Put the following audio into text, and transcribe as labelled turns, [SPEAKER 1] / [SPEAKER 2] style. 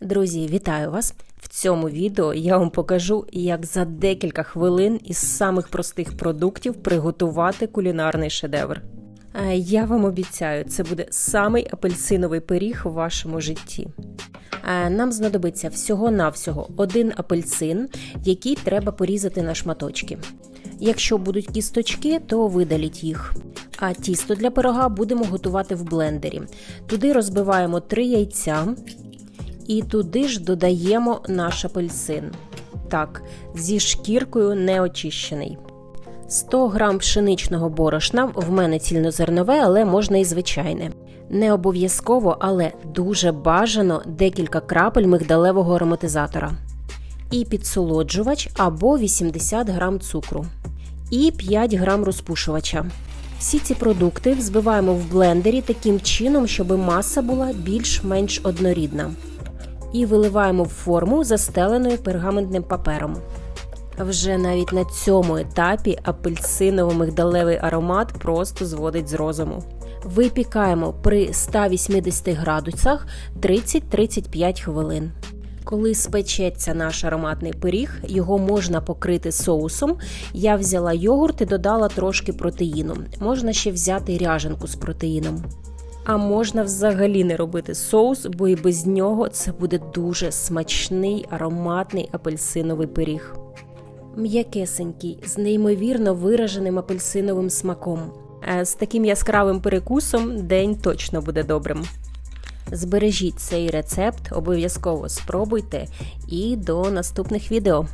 [SPEAKER 1] Друзі, вітаю вас! В цьому відео я вам покажу, як за декілька хвилин із самих простих продуктів приготувати кулінарний шедевр. Е, Я вам обіцяю, це буде самий апельсиновий пиріг у вашому житті. Е, Нам знадобиться всього-навсього один апельсин, який треба порізати на шматочки. Якщо будуть кісточки, то видаліть їх. А тісто для пирога будемо готувати в блендері. Туди розбиваємо 3 яйця, і туди ж додаємо наш апельсин. Так, зі шкіркою не очищений. 100 грам пшеничного борошна, в мене цільнозернове, але можна і звичайне. Не обов'язково, але дуже бажано декілька крапель мигдалевого ароматизатора. І підсолоджувач або 80 грам цукру. І 5 грам розпушувача. Всі ці продукти взбиваємо в блендері таким чином, щоб маса була більш-менш однорідна і виливаємо в форму, застеленою пергаментним папером. Вже навіть на цьому етапі апельсиново-мигдалевий аромат просто зводить з розуму. Випікаємо при 180 градусах 30-35 хвилин. Коли спечеться наш ароматний пиріг, його можна покрити соусом. Я взяла йогурт і додала трошки протеїну. Можна ще взяти ряженку з протеїном. А можна взагалі не робити соус, бо і без нього це буде дуже смачний ароматний апельсиновий пиріг. М'якесенький, з неймовірно вираженим апельсиновим смаком. Е, З таким яскравим перекусом день точно буде добрим. Збережіть цей рецепт, обов'язково спробуйте і до наступних відео.